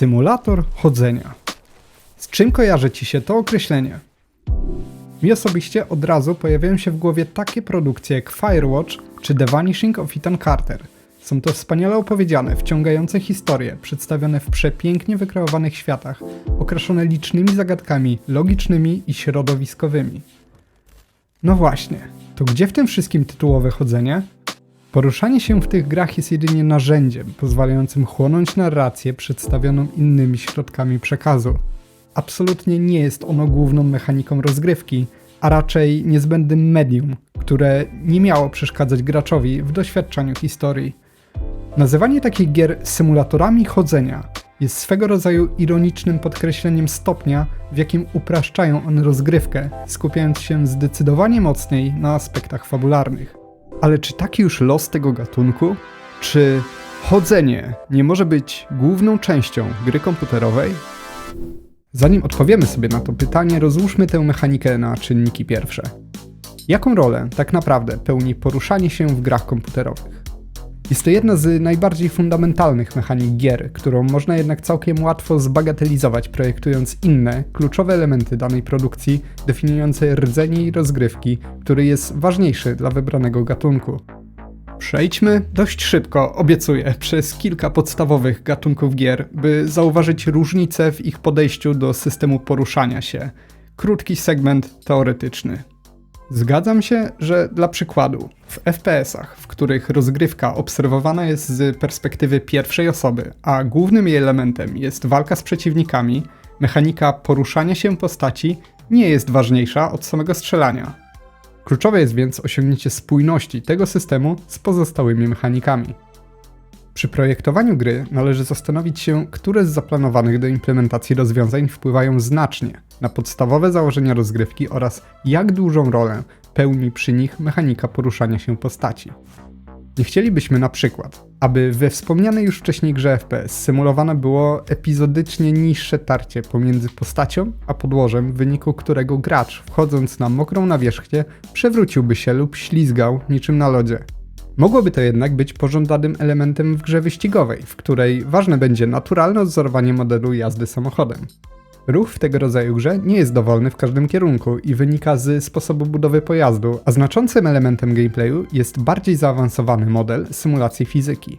Symulator chodzenia. Z czym kojarzy Ci się to określenie? Mi osobiście od razu pojawiają się w głowie takie produkcje jak Firewatch czy The Vanishing of Ethan Carter. Są to wspaniale opowiedziane, wciągające historie, przedstawione w przepięknie wykreowanych światach, okraszone licznymi zagadkami logicznymi i środowiskowymi. No właśnie, to gdzie w tym wszystkim tytułowe chodzenie? Poruszanie się w tych grach jest jedynie narzędziem pozwalającym chłonąć narrację przedstawioną innymi środkami przekazu. Absolutnie nie jest ono główną mechaniką rozgrywki, a raczej niezbędnym medium, które nie miało przeszkadzać graczowi w doświadczaniu historii. Nazywanie takich gier symulatorami chodzenia jest swego rodzaju ironicznym podkreśleniem stopnia, w jakim upraszczają one rozgrywkę, skupiając się zdecydowanie mocniej na aspektach fabularnych. Ale czy taki już los tego gatunku? Czy chodzenie nie może być główną częścią gry komputerowej? Zanim odpowiemy sobie na to pytanie, rozłóżmy tę mechanikę na czynniki pierwsze. Jaką rolę tak naprawdę pełni poruszanie się w grach komputerowych? Jest to jedna z najbardziej fundamentalnych mechanik gier, którą można jednak całkiem łatwo zbagatelizować, projektując inne, kluczowe elementy danej produkcji, definiujące rdzenie i rozgrywki, który jest ważniejszy dla wybranego gatunku. Przejdźmy dość szybko, obiecuję, przez kilka podstawowych gatunków gier, by zauważyć różnice w ich podejściu do systemu poruszania się. Krótki segment teoretyczny. Zgadzam się, że dla przykładu, w FPS-ach, w których rozgrywka obserwowana jest z perspektywy pierwszej osoby, a głównym jej elementem jest walka z przeciwnikami, mechanika poruszania się postaci nie jest ważniejsza od samego strzelania. Kluczowe jest więc osiągnięcie spójności tego systemu z pozostałymi mechanikami. Przy projektowaniu gry należy zastanowić się, które z zaplanowanych do implementacji rozwiązań wpływają znacznie na podstawowe założenia rozgrywki oraz jak dużą rolę pełni przy nich mechanika poruszania się postaci. Nie chcielibyśmy na przykład, aby we wspomnianej już wcześniej grze FPS symulowane było epizodycznie niższe tarcie pomiędzy postacią a podłożem, w wyniku którego gracz, wchodząc na mokrą nawierzchnię, przewróciłby się lub ślizgał niczym na lodzie. Mogłoby to jednak być pożądanym elementem w grze wyścigowej, w której ważne będzie naturalne odzorowanie modelu jazdy samochodem. Ruch w tego rodzaju grze nie jest dowolny w każdym kierunku i wynika z sposobu budowy pojazdu, a znaczącym elementem gameplayu jest bardziej zaawansowany model symulacji fizyki.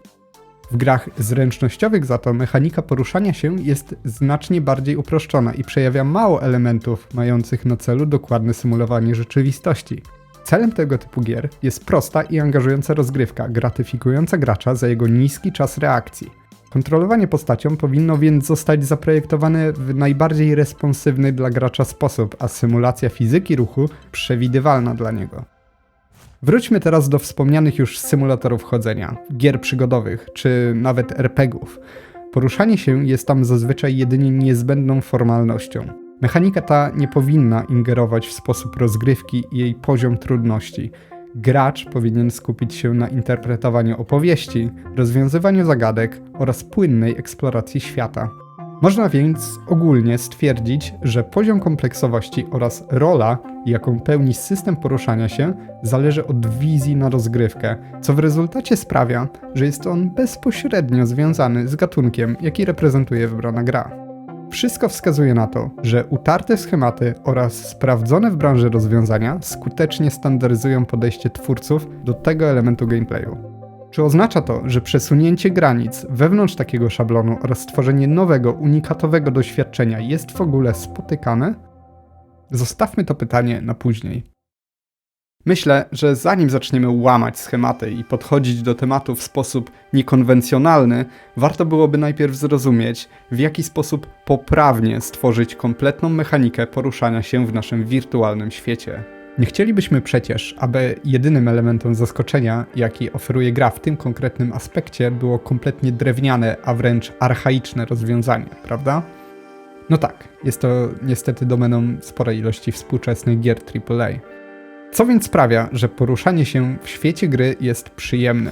W grach zręcznościowych za to mechanika poruszania się jest znacznie bardziej uproszczona i przejawia mało elementów mających na celu dokładne symulowanie rzeczywistości. Celem tego typu gier jest prosta i angażująca rozgrywka, gratyfikująca gracza za jego niski czas reakcji. Kontrolowanie postacią powinno więc zostać zaprojektowane w najbardziej responsywny dla gracza sposób, a symulacja fizyki ruchu przewidywalna dla niego. Wróćmy teraz do wspomnianych już symulatorów chodzenia, gier przygodowych czy nawet RPGów. Poruszanie się jest tam zazwyczaj jedynie niezbędną formalnością. Mechanika ta nie powinna ingerować w sposób rozgrywki i jej poziom trudności. Gracz powinien skupić się na interpretowaniu opowieści, rozwiązywaniu zagadek oraz płynnej eksploracji świata. Można więc ogólnie stwierdzić, że poziom kompleksowości oraz rola, jaką pełni system poruszania się, zależy od wizji na rozgrywkę, co w rezultacie sprawia, że jest on bezpośrednio związany z gatunkiem, jaki reprezentuje wybrana gra. Wszystko wskazuje na to, że utarte schematy oraz sprawdzone w branży rozwiązania skutecznie standaryzują podejście twórców do tego elementu gameplayu. Czy oznacza to, że przesunięcie granic wewnątrz takiego szablonu oraz stworzenie nowego, unikatowego doświadczenia jest w ogóle spotykane? Zostawmy to pytanie na później. Myślę, że zanim zaczniemy łamać schematy i podchodzić do tematu w sposób niekonwencjonalny, warto byłoby najpierw zrozumieć, w jaki sposób poprawnie stworzyć kompletną mechanikę poruszania się w naszym wirtualnym świecie. Nie chcielibyśmy przecież, aby jedynym elementem zaskoczenia, jaki oferuje gra w tym konkretnym aspekcie, było kompletnie drewniane, a wręcz archaiczne rozwiązanie, prawda? No tak, jest to niestety domeną sporej ilości współczesnych gier AAA. Co więc sprawia, że poruszanie się w świecie gry jest przyjemne?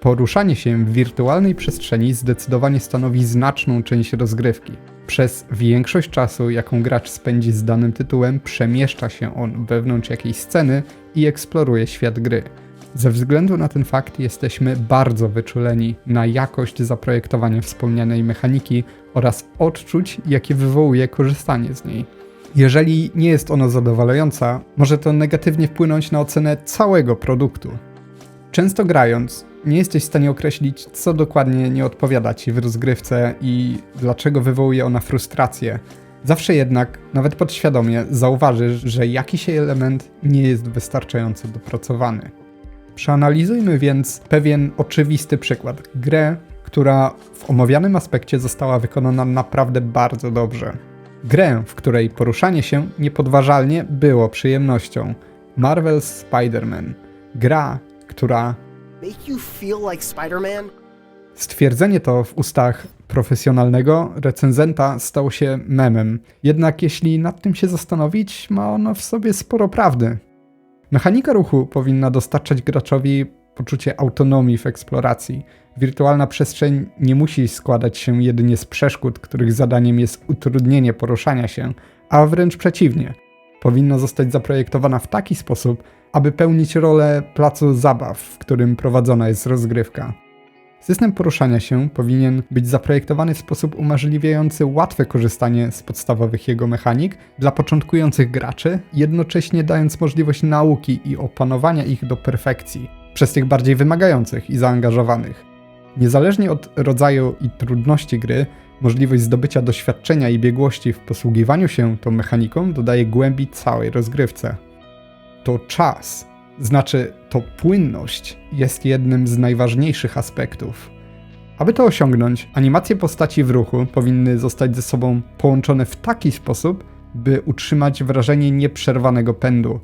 Poruszanie się w wirtualnej przestrzeni zdecydowanie stanowi znaczną część rozgrywki. Przez większość czasu, jaką gracz spędzi z danym tytułem, przemieszcza się on wewnątrz jakiejś sceny i eksploruje świat gry. Ze względu na ten fakt jesteśmy bardzo wyczuleni na jakość zaprojektowania wspomnianej mechaniki oraz odczuć, jakie wywołuje korzystanie z niej. Jeżeli nie jest ona zadowalająca, może to negatywnie wpłynąć na ocenę całego produktu. Często grając, nie jesteś w stanie określić, co dokładnie nie odpowiada ci w rozgrywce i dlaczego wywołuje ona frustrację. Zawsze jednak, nawet podświadomie, zauważysz, że jakiś element nie jest wystarczająco dopracowany. Przeanalizujmy więc pewien oczywisty przykład. Grę, która w omawianym aspekcie została wykonana naprawdę bardzo dobrze. Grę, w której poruszanie się niepodważalnie było przyjemnością. Marvel's Spider-Man. Gra, która Make you feel like Spider-Man? Stwierdzenie to w ustach profesjonalnego recenzenta stało się memem. Jednak jeśli nad tym się zastanowić, ma ono w sobie sporo prawdy. Mechanika ruchu powinna dostarczać graczowi poczucie autonomii w eksploracji. Wirtualna przestrzeń nie musi składać się jedynie z przeszkód, których zadaniem jest utrudnienie poruszania się, a wręcz przeciwnie. Powinna zostać zaprojektowana w taki sposób, aby pełnić rolę placu zabaw, w którym prowadzona jest rozgrywka. System poruszania się powinien być zaprojektowany w sposób umożliwiający łatwe korzystanie z podstawowych jego mechanik dla początkujących graczy, jednocześnie dając możliwość nauki i opanowania ich do perfekcji przez tych bardziej wymagających i zaangażowanych. Niezależnie od rodzaju i trudności gry, możliwość zdobycia doświadczenia i biegłości w posługiwaniu się tą mechaniką dodaje głębi całej rozgrywce. To czas, znaczy to płynność, jest jednym z najważniejszych aspektów. Aby to osiągnąć, animacje postaci w ruchu powinny zostać ze sobą połączone w taki sposób, by utrzymać wrażenie nieprzerwanego pędu.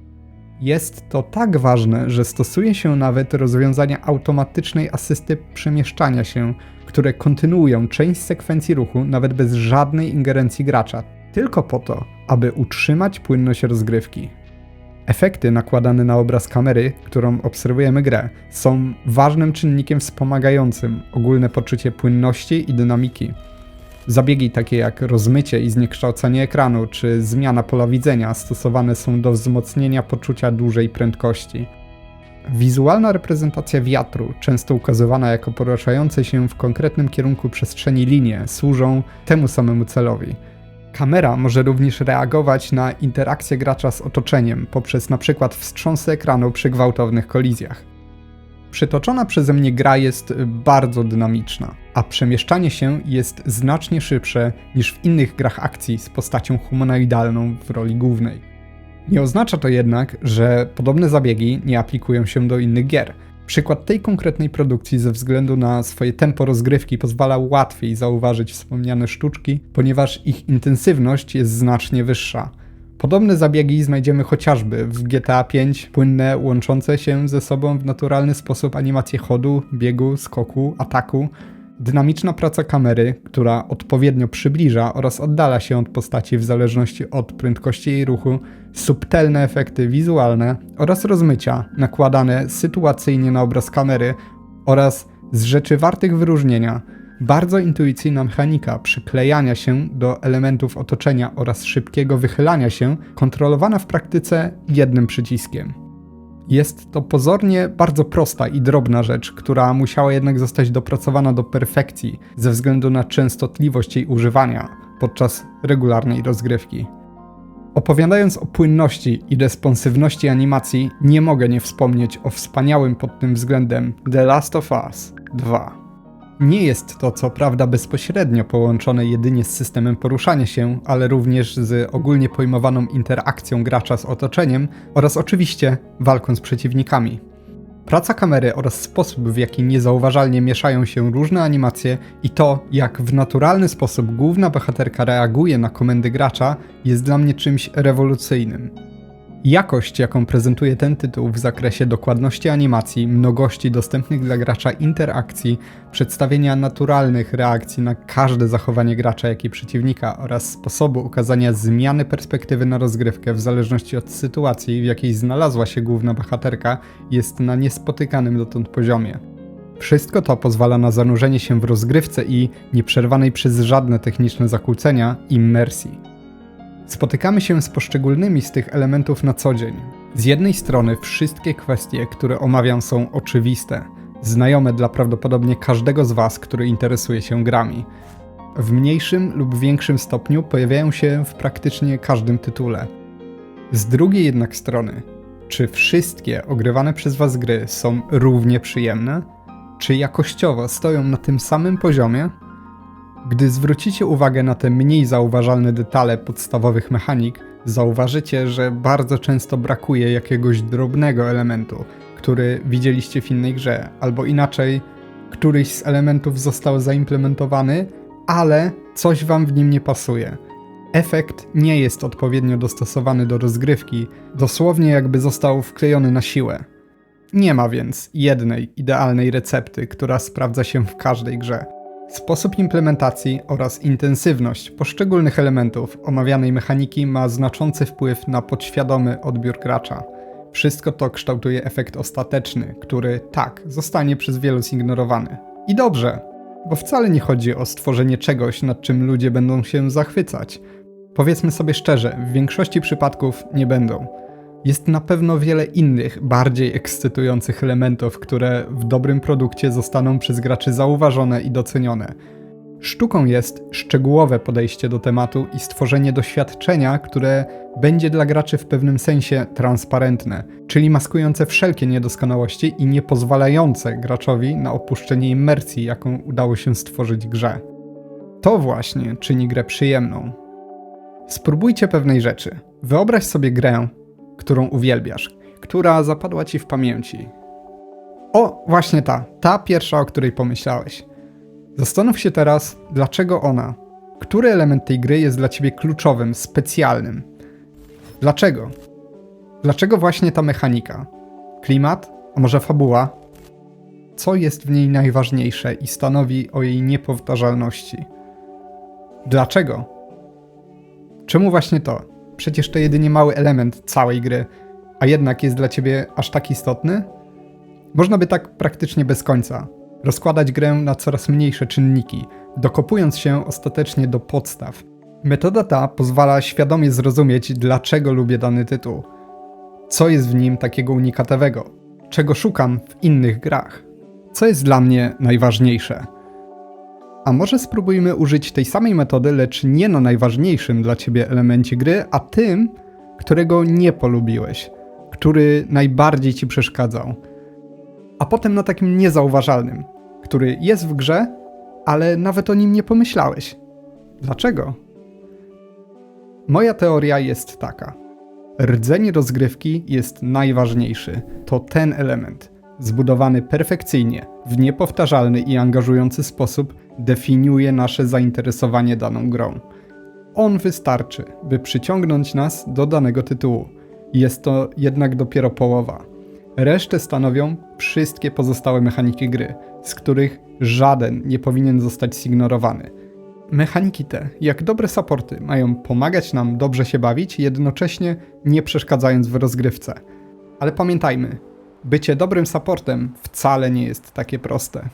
Jest to tak ważne, że stosuje się nawet rozwiązania automatycznej asysty przemieszczania się, które kontynuują część sekwencji ruchu nawet bez żadnej ingerencji gracza, tylko po to, aby utrzymać płynność rozgrywki. Efekty nakładane na obraz kamery, którą obserwujemy grę, są ważnym czynnikiem wspomagającym ogólne poczucie płynności i dynamiki. Zabiegi takie jak rozmycie i zniekształcenie ekranu czy zmiana pola widzenia stosowane są do wzmocnienia poczucia dużej prędkości. Wizualna reprezentacja wiatru, często ukazywana jako poruszające się w konkretnym kierunku przestrzeni linie, służą temu samemu celowi. Kamera może również reagować na interakcję gracza z otoczeniem poprzez np. wstrząsy ekranu przy gwałtownych kolizjach. Przytoczona przeze mnie gra jest bardzo dynamiczna, a przemieszczanie się jest znacznie szybsze niż w innych grach akcji z postacią humanoidalną w roli głównej. Nie oznacza to jednak, że podobne zabiegi nie aplikują się do innych gier. Przykład tej konkretnej produkcji ze względu na swoje tempo rozgrywki pozwala łatwiej zauważyć wspomniane sztuczki, ponieważ ich intensywność jest znacznie wyższa. Podobne zabiegi znajdziemy chociażby w GTA V, płynne, łączące się ze sobą w naturalny sposób animacje chodu, biegu, skoku, ataku, dynamiczna praca kamery, która odpowiednio przybliża oraz oddala się od postaci w zależności od prędkości jej ruchu, subtelne efekty wizualne oraz rozmycia nakładane sytuacyjnie na obraz kamery oraz z rzeczy wartych wyróżnienia bardzo intuicyjna mechanika przyklejania się do elementów otoczenia oraz szybkiego wychylania się, kontrolowana w praktyce jednym przyciskiem. Jest to pozornie bardzo prosta i drobna rzecz, która musiała jednak zostać dopracowana do perfekcji ze względu na częstotliwość jej używania podczas regularnej rozgrywki. Opowiadając o płynności i responsywności animacji, nie mogę nie wspomnieć o wspaniałym pod tym względem The Last of Us 2. Nie jest to co prawda bezpośrednio połączone jedynie z systemem poruszania się, ale również z ogólnie pojmowaną interakcją gracza z otoczeniem oraz oczywiście walką z przeciwnikami. Praca kamery oraz sposób, w jaki niezauważalnie mieszają się różne animacje i to, jak w naturalny sposób główna bohaterka reaguje na komendy gracza, jest dla mnie czymś rewolucyjnym. Jakość, jaką prezentuje ten tytuł w zakresie dokładności animacji, mnogości dostępnych dla gracza interakcji, przedstawienia naturalnych reakcji na każde zachowanie gracza, jak i przeciwnika oraz sposobu ukazania zmiany perspektywy na rozgrywkę w zależności od sytuacji, w jakiej znalazła się główna bohaterka, jest na niespotykanym dotąd poziomie. Wszystko to pozwala na zanurzenie się w rozgrywce i, nieprzerwanej przez żadne techniczne zakłócenia, immersji. Spotykamy się z poszczególnymi z tych elementów na co dzień. Z jednej strony wszystkie kwestie, które omawiam są oczywiste, znajome dla prawdopodobnie każdego z Was, który interesuje się grami. W mniejszym lub większym stopniu pojawiają się w praktycznie każdym tytule. Z drugiej jednak strony, czy wszystkie ogrywane przez Was gry są równie przyjemne? Czy jakościowo stoją na tym samym poziomie? Gdy zwrócicie uwagę na te mniej zauważalne detale podstawowych mechanik, zauważycie, że bardzo często brakuje jakiegoś drobnego elementu, który widzieliście w innej grze, albo inaczej, któryś z elementów został zaimplementowany, ale coś wam w nim nie pasuje. Efekt nie jest odpowiednio dostosowany do rozgrywki, dosłownie jakby został wklejony na siłę. Nie ma więc jednej idealnej recepty, która sprawdza się w każdej grze. Sposób implementacji oraz intensywność poszczególnych elementów omawianej mechaniki ma znaczący wpływ na podświadomy odbiór gracza. Wszystko to kształtuje efekt ostateczny, który tak zostanie przez wielu zignorowany. I dobrze, bo wcale nie chodzi o stworzenie czegoś, nad czym ludzie będą się zachwycać. Powiedzmy sobie szczerze, w większości przypadków nie będą. Jest na pewno wiele innych, bardziej ekscytujących elementów, które w dobrym produkcie zostaną przez graczy zauważone i docenione. Sztuką jest szczegółowe podejście do tematu i stworzenie doświadczenia, które będzie dla graczy w pewnym sensie transparentne, czyli maskujące wszelkie niedoskonałości i nie pozwalające graczowi na opuszczenie immersji, jaką udało się stworzyć grze. To właśnie czyni grę przyjemną. Spróbujcie pewnej rzeczy. Wyobraź sobie grę, którą uwielbiasz, która zapadła ci w pamięci. O, właśnie ta, ta pierwsza, o której pomyślałeś. Zastanów się teraz, dlaczego ona, który element tej gry jest dla ciebie kluczowym, specjalnym. Dlaczego? Dlaczego właśnie ta mechanika? Klimat? A może fabuła? Co jest w niej najważniejsze i stanowi o jej niepowtarzalności? Dlaczego? Czemu właśnie to? Przecież to jedynie mały element całej gry, a jednak jest dla ciebie aż tak istotny? Można by tak praktycznie bez końca rozkładać grę na coraz mniejsze czynniki, dokopując się ostatecznie do podstaw. Metoda ta pozwala świadomie zrozumieć, dlaczego lubię dany tytuł, co jest w nim takiego unikatowego, czego szukam w innych grach, co jest dla mnie najważniejsze. A może spróbujmy użyć tej samej metody, lecz nie na najważniejszym dla ciebie elemencie gry, a tym, którego nie polubiłeś, który najbardziej ci przeszkadzał. A potem na takim niezauważalnym, który jest w grze, ale nawet o nim nie pomyślałeś. Dlaczego? Moja teoria jest taka. Rdzeń rozgrywki jest najważniejszy. To ten element, zbudowany perfekcyjnie, w niepowtarzalny i angażujący sposób, definiuje nasze zainteresowanie daną grą. On wystarczy, by przyciągnąć nas do danego tytułu. Jest to jednak dopiero połowa. Resztę stanowią wszystkie pozostałe mechaniki gry, z których żaden nie powinien zostać zignorowany. Mechaniki te, jak dobre supporty, mają pomagać nam dobrze się bawić, jednocześnie nie przeszkadzając w rozgrywce. Ale pamiętajmy, bycie dobrym supportem wcale nie jest takie proste.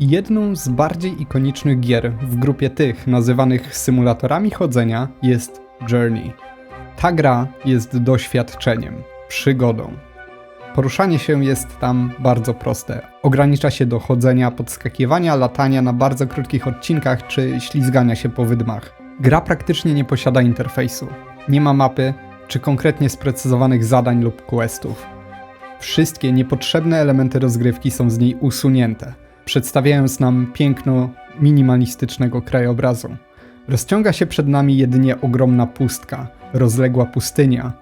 Jedną z bardziej ikonicznych gier w grupie tych nazywanych symulatorami chodzenia jest Journey. Ta gra jest doświadczeniem, przygodą. Poruszanie się jest tam bardzo proste. Ogranicza się do chodzenia, podskakiwania, latania na bardzo krótkich odcinkach czy ślizgania się po wydmach. Gra praktycznie nie posiada interfejsu. Nie ma mapy czy konkretnie sprecyzowanych zadań lub questów. Wszystkie niepotrzebne elementy rozgrywki są z niej usunięte, przedstawiając nam piękno minimalistycznego krajobrazu. Rozciąga się przed nami jedynie ogromna pustka, rozległa pustynia.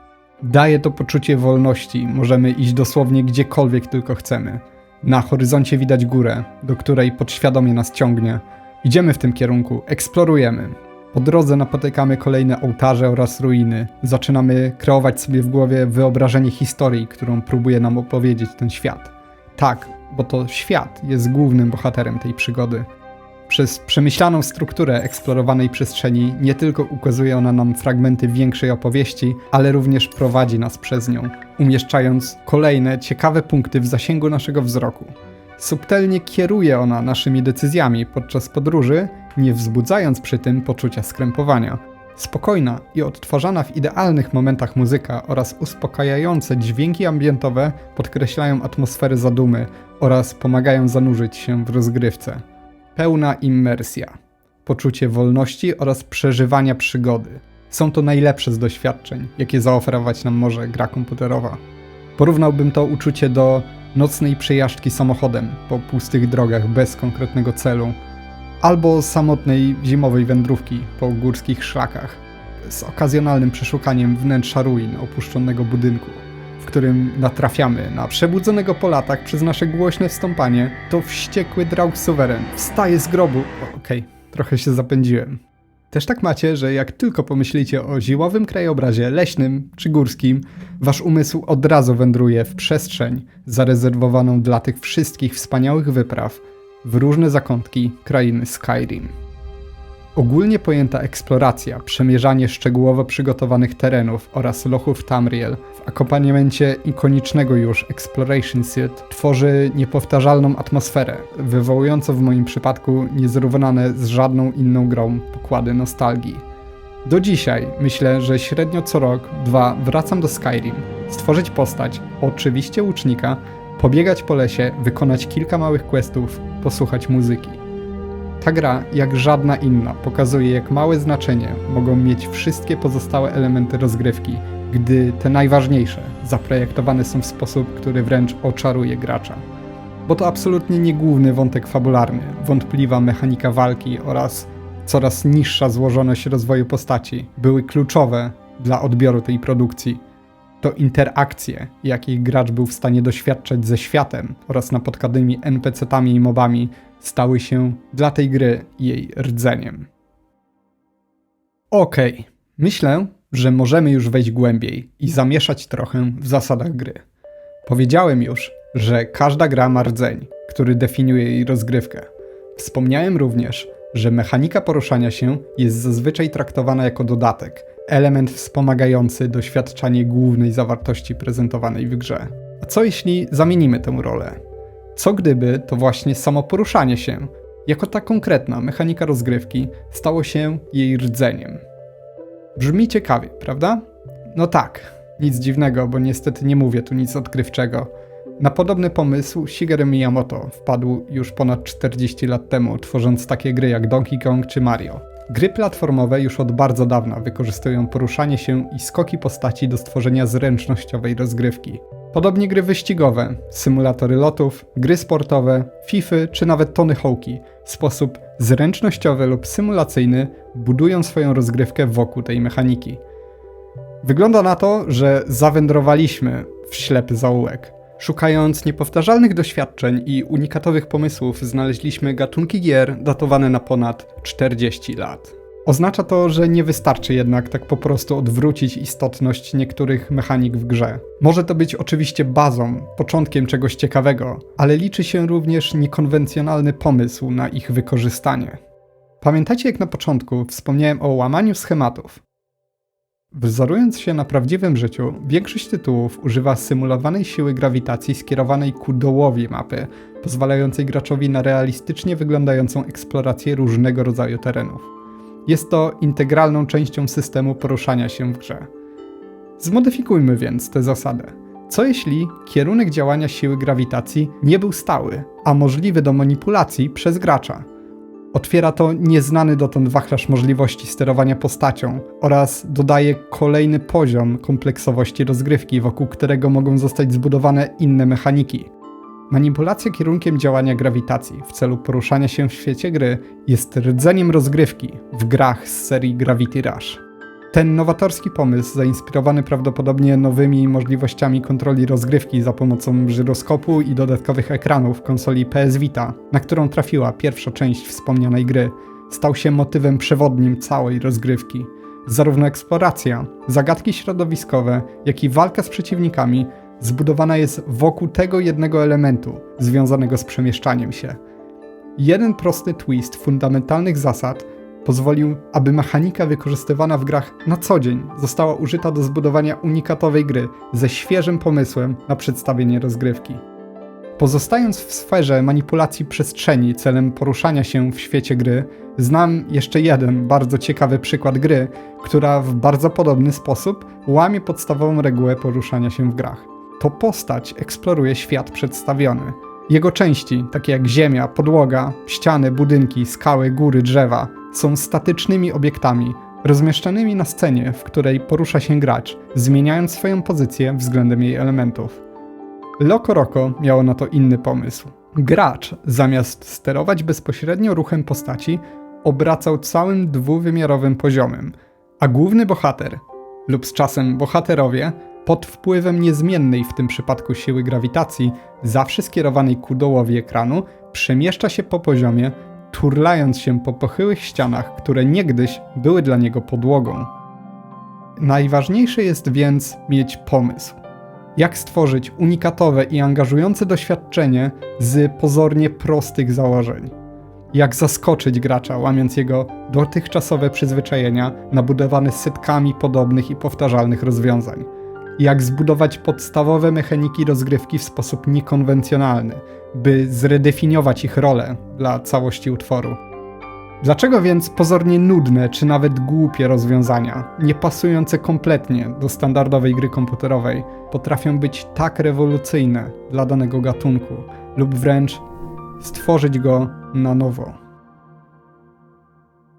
Daje to poczucie wolności, możemy iść dosłownie gdziekolwiek tylko chcemy. Na horyzoncie widać górę, do której podświadomie nas ciągnie. Idziemy w tym kierunku, eksplorujemy. Po drodze napotykamy kolejne ołtarze oraz ruiny. Zaczynamy kreować sobie w głowie wyobrażenie historii, którą próbuje nam opowiedzieć ten świat. Tak, bo to świat jest głównym bohaterem tej przygody. Przez przemyślaną strukturę eksplorowanej przestrzeni nie tylko ukazuje ona nam fragmenty większej opowieści, ale również prowadzi nas przez nią, umieszczając kolejne ciekawe punkty w zasięgu naszego wzroku. Subtelnie kieruje ona naszymi decyzjami podczas podróży, nie wzbudzając przy tym poczucia skrępowania. Spokojna i odtwarzana w idealnych momentach muzyka oraz uspokajające dźwięki ambientowe podkreślają atmosferę zadumy oraz pomagają zanurzyć się w rozgrywce. Pełna immersja, poczucie wolności oraz przeżywania przygody. Są to najlepsze z doświadczeń, jakie zaoferować nam może gra komputerowa. Porównałbym to uczucie do nocnej przejażdżki samochodem po pustych drogach bez konkretnego celu, albo samotnej zimowej wędrówki po górskich szlakach, z okazjonalnym przeszukaniem wnętrza ruin opuszczonego budynku, w którym natrafiamy na przebudzonego po latach przez nasze głośne wstąpanie, to wściekły Draug Suweren wstaje z grobu. Okej, trochę się zapędziłem. Też tak macie, że jak tylko pomyślicie o zimowym krajobrazie leśnym czy górskim, wasz umysł od razu wędruje w przestrzeń zarezerwowaną dla tych wszystkich wspaniałych wypraw w różne zakątki krainy Skyrim. Ogólnie pojęta eksploracja, przemierzanie szczegółowo przygotowanych terenów oraz lochów Tamriel w akompaniamencie ikonicznego już Exploration Suit tworzy niepowtarzalną atmosferę, wywołującą w moim przypadku niezrównane z żadną inną grą pokłady nostalgii. Do dzisiaj myślę, że średnio co rok, dwa wracam do Skyrim, stworzyć postać, oczywiście łucznika, pobiegać po lesie, wykonać kilka małych questów, posłuchać muzyki. Ta gra, jak żadna inna, pokazuje, jak małe znaczenie mogą mieć wszystkie pozostałe elementy rozgrywki, gdy te najważniejsze zaprojektowane są w sposób, który wręcz oczaruje gracza. Bo to absolutnie nie główny wątek fabularny, wątpliwa mechanika walki oraz coraz niższa złożoność rozwoju postaci były kluczowe dla odbioru tej produkcji. To interakcje, jakich gracz był w stanie doświadczać ze światem oraz napotkanymi NPC-tami i mobami, stały się dla tej gry jej rdzeniem. Okej, myślę, że możemy już wejść głębiej i zamieszać trochę w zasadach gry. Powiedziałem już, że każda gra ma rdzeń, który definiuje jej rozgrywkę. Wspomniałem również, że mechanika poruszania się jest zazwyczaj traktowana jako dodatek, element wspomagający doświadczanie głównej zawartości prezentowanej w grze. A co jeśli zamienimy tę rolę? Co gdyby to właśnie samo poruszanie się, jako ta konkretna mechanika rozgrywki, stało się jej rdzeniem? Brzmi ciekawie, prawda? No tak, nic dziwnego, bo niestety nie mówię tu nic odkrywczego. Na podobny pomysł Shigeru Miyamoto wpadł już ponad 40 lat temu, tworząc takie gry jak Donkey Kong czy Mario. Gry platformowe już od bardzo dawna wykorzystują poruszanie się i skoki postaci do stworzenia zręcznościowej rozgrywki. Podobnie gry wyścigowe, symulatory lotów, gry sportowe, fify czy nawet Tony Hawk'i w sposób zręcznościowy lub symulacyjny budują swoją rozgrywkę wokół tej mechaniki. Wygląda na to, że zawędrowaliśmy w ślepy zaułek. Szukając niepowtarzalnych doświadczeń i unikatowych pomysłów, znaleźliśmy gatunki gier datowane na ponad 40 lat. Oznacza to, że nie wystarczy jednak tak po prostu odwrócić istotność niektórych mechanik w grze. Może to być oczywiście bazą, początkiem czegoś ciekawego, ale liczy się również niekonwencjonalny pomysł na ich wykorzystanie. Pamiętacie, jak na początku wspomniałem o łamaniu schematów? Wzorując się na prawdziwym życiu, większość tytułów używa symulowanej siły grawitacji skierowanej ku dołowi mapy, pozwalającej graczowi na realistycznie wyglądającą eksplorację różnego rodzaju terenów. Jest to integralną częścią systemu poruszania się w grze. Zmodyfikujmy więc tę zasadę. Co jeśli kierunek działania siły grawitacji nie był stały, a możliwy do manipulacji przez gracza? Otwiera to nieznany dotąd wachlarz możliwości sterowania postacią oraz dodaje kolejny poziom kompleksowości rozgrywki, wokół którego mogą zostać zbudowane inne mechaniki. Manipulacja kierunkiem działania grawitacji w celu poruszania się w świecie gry jest rdzeniem rozgrywki w grach z serii Gravity Rush. Ten nowatorski pomysł, zainspirowany prawdopodobnie nowymi możliwościami kontroli rozgrywki za pomocą żyroskopu i dodatkowych ekranów konsoli PS Vita, na którą trafiła pierwsza część wspomnianej gry, stał się motywem przewodnim całej rozgrywki. Zarówno eksploracja, zagadki środowiskowe, jak i walka z przeciwnikami zbudowana jest wokół tego jednego elementu związanego z przemieszczaniem się. Jeden prosty twist fundamentalnych zasad pozwolił, aby mechanika wykorzystywana w grach na co dzień została użyta do zbudowania unikatowej gry ze świeżym pomysłem na przedstawienie rozgrywki. Pozostając w sferze manipulacji przestrzeni celem poruszania się w świecie gry, znam jeszcze jeden bardzo ciekawy przykład gry, która w bardzo podobny sposób łamie podstawową regułę poruszania się w grach. To postać eksploruje świat przedstawiony. Jego części, takie jak ziemia, podłoga, ściany, budynki, skały, góry, drzewa, są statycznymi obiektami, rozmieszczonymi na scenie, w której porusza się gracz, zmieniając swoją pozycję względem jej elementów. Loco Roco miało na to inny pomysł. Gracz, zamiast sterować bezpośrednio ruchem postaci, obracał całym dwuwymiarowym poziomem, a główny bohater, lub z czasem bohaterowie, pod wpływem niezmiennej w tym przypadku siły grawitacji, zawsze skierowanej ku dołowi ekranu, przemieszcza się po poziomie, turlając się po pochyłych ścianach, które niegdyś były dla niego podłogą. Najważniejsze jest więc mieć pomysł. Jak stworzyć unikatowe i angażujące doświadczenie z pozornie prostych założeń. Jak zaskoczyć gracza, łamiąc jego dotychczasowe przyzwyczajenia nabudowane setkami podobnych i powtarzalnych rozwiązań. Jak zbudować podstawowe mechaniki rozgrywki w sposób niekonwencjonalny, by zredefiniować ich rolę dla całości utworu. Dlaczego więc pozornie nudne czy nawet głupie rozwiązania, nie pasujące kompletnie do standardowej gry komputerowej, potrafią być tak rewolucyjne dla danego gatunku lub wręcz stworzyć go na nowo?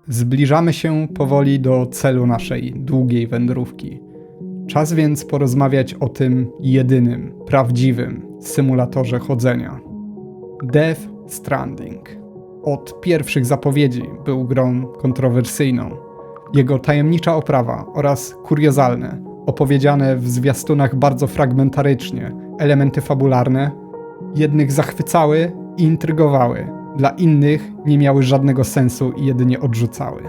Zbliżamy się powoli do celu naszej długiej wędrówki. Czas więc porozmawiać o tym jedynym, prawdziwym symulatorze chodzenia. Death Stranding. Od pierwszych zapowiedzi był grą kontrowersyjną. Jego tajemnicza oprawa oraz kuriozalne, opowiedziane w zwiastunach bardzo fragmentarycznie, elementy fabularne, jednych zachwycały i intrygowały, dla innych nie miały żadnego sensu i jedynie odrzucały.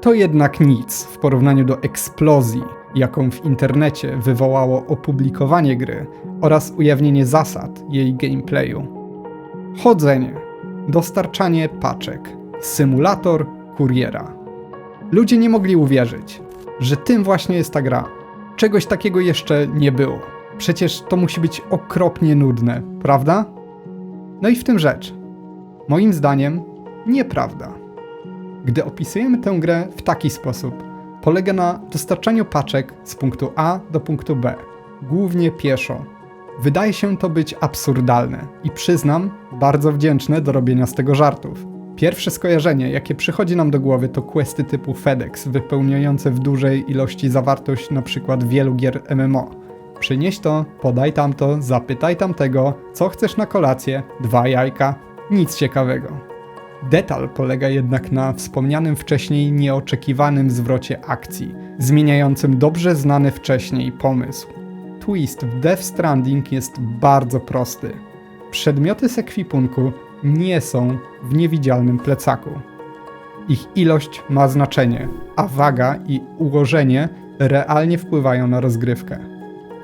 To jednak nic w porównaniu do eksplozji, jaką w internecie wywołało opublikowanie gry oraz ujawnienie zasad jej gameplayu. Chodzenie, dostarczanie paczek, symulator kuriera. Ludzie nie mogli uwierzyć, że tym właśnie jest ta gra. Czegoś takiego jeszcze nie było. Przecież to musi być okropnie nudne, prawda? No i w tym rzecz. Moim zdaniem, nieprawda. Gdy opisujemy tę grę w taki sposób, polega na dostarczaniu paczek z punktu A do punktu B, głównie pieszo. Wydaje się to być absurdalne i przyznam, bardzo wdzięczne do robienia z tego żartów. Pierwsze skojarzenie, jakie przychodzi nam do głowy, to questy typu FedEx, wypełniające w dużej ilości zawartość np. wielu gier MMO. Przynieś to, podaj tamto, zapytaj tamtego, co chcesz na kolację, dwa jajka, nic ciekawego. Detal polega jednak na wspomnianym wcześniej nieoczekiwanym zwrocie akcji, zmieniającym dobrze znany wcześniej pomysł. Twist w Death Stranding jest bardzo prosty. Przedmioty z ekwipunku nie są w niewidzialnym plecaku. Ich ilość ma znaczenie, a waga i ułożenie realnie wpływają na rozgrywkę.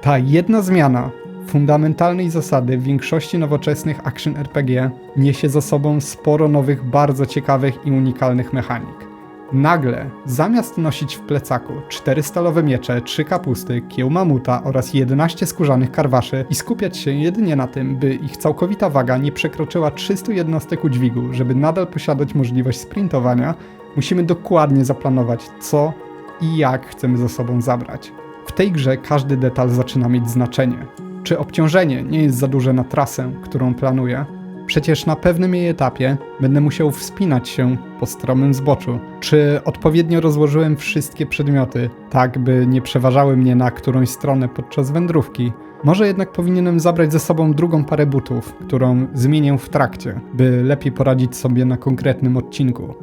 Ta jedna zmiana fundamentalnej zasady w większości nowoczesnych action RPG niesie za sobą sporo nowych, bardzo ciekawych i unikalnych mechanik. Nagle, zamiast nosić w plecaku cztery stalowe miecze, trzy kapusty, kieł mamuta oraz 11 skórzanych karwaszy i skupiać się jedynie na tym, by ich całkowita waga nie przekroczyła 300 jednostek udźwigu, żeby nadal posiadać możliwość sprintowania, musimy dokładnie zaplanować co i jak chcemy ze sobą zabrać. W tej grze każdy detal zaczyna mieć znaczenie. Czy obciążenie nie jest za duże na trasę, którą planuję? Przecież na pewnym jej etapie będę musiał wspinać się po stromym zboczu. Czy odpowiednio rozłożyłem wszystkie przedmioty, tak by nie przeważały mnie na którąś stronę podczas wędrówki? Może jednak powinienem zabrać ze sobą drugą parę butów, którą zmienię w trakcie, by lepiej poradzić sobie na konkretnym odcinku.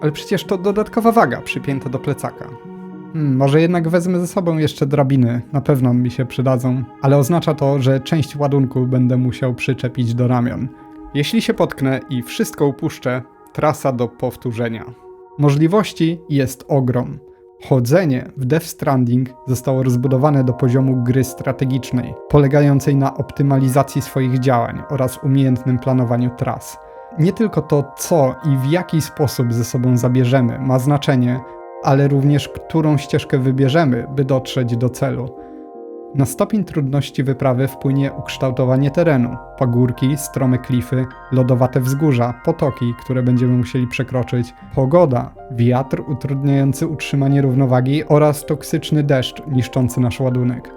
Ale przecież to dodatkowa waga przypięta do plecaka. Hmm, może jednak wezmę ze sobą jeszcze drabiny, na pewno mi się przydadzą, ale oznacza to, że część ładunku będę musiał przyczepić do ramion. Jeśli się potknę i wszystko upuszczę, trasa do powtórzenia. Możliwości jest ogrom. Chodzenie w Death Stranding zostało rozbudowane do poziomu gry strategicznej, polegającej na optymalizacji swoich działań oraz umiejętnym planowaniu tras. Nie tylko to, co i w jaki sposób ze sobą zabierzemy, ma znaczenie, ale również którą ścieżkę wybierzemy, by dotrzeć do celu. Na stopień trudności wyprawy wpłynie ukształtowanie terenu, pagórki, strome klify, lodowate wzgórza, potoki, które będziemy musieli przekroczyć, pogoda, wiatr utrudniający utrzymanie równowagi oraz toksyczny deszcz niszczący nasz ładunek,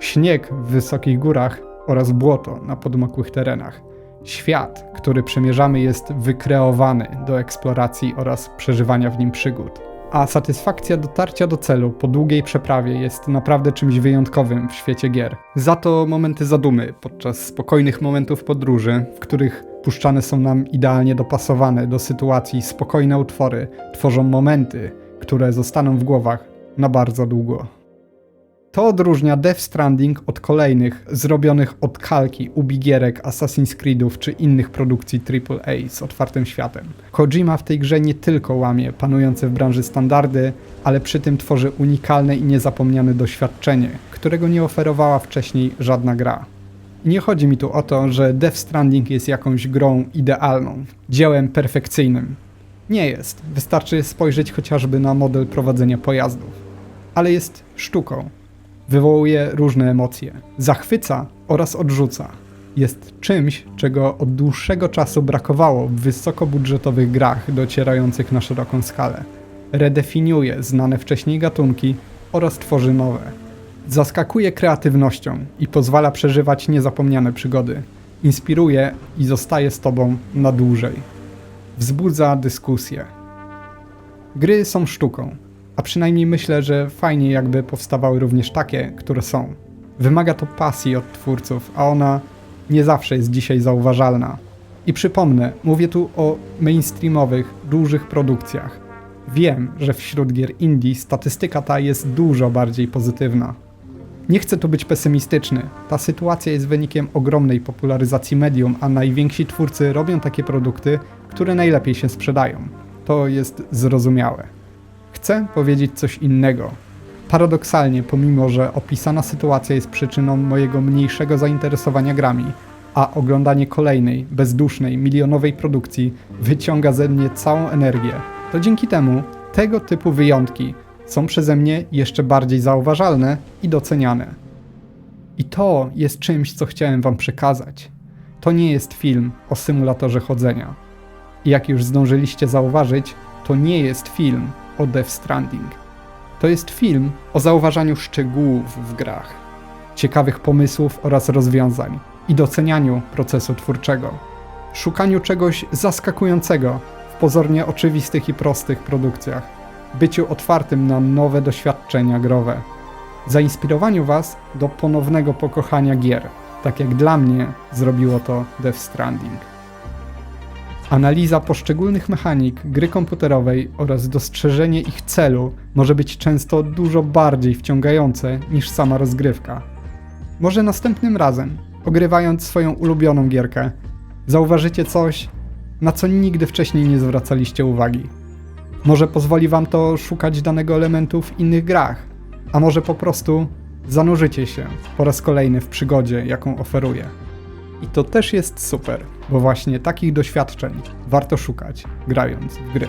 śnieg w wysokich górach oraz błoto na podmokłych terenach. Świat, który przemierzamy, jest wykreowany do eksploracji oraz przeżywania w nim przygód. A satysfakcja dotarcia do celu po długiej przeprawie jest naprawdę czymś wyjątkowym w świecie gier. Za to momenty zadumy podczas spokojnych momentów podróży, w których puszczane są nam idealnie dopasowane do sytuacji spokojne utwory, tworzą momenty, które zostaną w głowach na bardzo długo. To odróżnia Death Stranding od kolejnych, zrobionych od kalki ubigierek Assassin's Creedów czy innych produkcji AAA z otwartym światem. Kojima w tej grze nie tylko łamie panujące w branży standardy, ale przy tym tworzy unikalne i niezapomniane doświadczenie, którego nie oferowała wcześniej żadna gra. Nie chodzi mi tu o to, że Death Stranding jest jakąś grą idealną, dziełem perfekcyjnym. Nie jest, wystarczy spojrzeć chociażby na model prowadzenia pojazdów. Ale jest sztuką, wywołuje różne emocje, zachwyca oraz odrzuca. Jest czymś, czego od dłuższego czasu brakowało w wysokobudżetowych grach docierających na szeroką skalę. Redefiniuje znane wcześniej gatunki oraz tworzy nowe. Zaskakuje kreatywnością i pozwala przeżywać niezapomniane przygody. Inspiruje i zostaje z tobą na dłużej. Wzbudza dyskusję. Gry są sztuką, a przynajmniej myślę, że fajnie jakby powstawały również takie, które są. Wymaga to pasji od twórców, a ona nie zawsze jest dzisiaj zauważalna. I przypomnę, mówię tu o mainstreamowych, dużych produkcjach. Wiem, że wśród gier indie statystyka ta jest dużo bardziej pozytywna. Nie chcę tu być pesymistyczny. Ta sytuacja jest wynikiem ogromnej popularyzacji medium, a najwięksi twórcy robią takie produkty, które najlepiej się sprzedają. To jest zrozumiałe. Chcę powiedzieć coś innego. Paradoksalnie, pomimo że opisana sytuacja jest przyczyną mojego mniejszego zainteresowania grami, a oglądanie kolejnej, bezdusznej, milionowej produkcji wyciąga ze mnie całą energię, to dzięki temu tego typu wyjątki są przeze mnie jeszcze bardziej zauważalne i doceniane. I to jest czymś, co chciałem Wam przekazać. To nie jest film o symulatorze chodzenia. I jak już zdążyliście zauważyć, to nie jest film o Death Stranding. To jest film o zauważaniu szczegółów w grach, ciekawych pomysłów oraz rozwiązań i docenianiu procesu twórczego, szukaniu czegoś zaskakującego w pozornie oczywistych i prostych produkcjach, byciu otwartym na nowe doświadczenia growe, zainspirowaniu Was do ponownego pokochania gier, tak jak dla mnie zrobiło to Death Stranding. Analiza poszczególnych mechanik gry komputerowej oraz dostrzeżenie ich celu może być często dużo bardziej wciągające niż sama rozgrywka. Może następnym razem, ogrywając swoją ulubioną gierkę, zauważycie coś, na co nigdy wcześniej nie zwracaliście uwagi. Może pozwoli wam to szukać danego elementu w innych grach, a może po prostu zanurzycie się po raz kolejny w przygodzie, jaką oferuje. I to też jest super, bo właśnie takich doświadczeń warto szukać, grając w gry.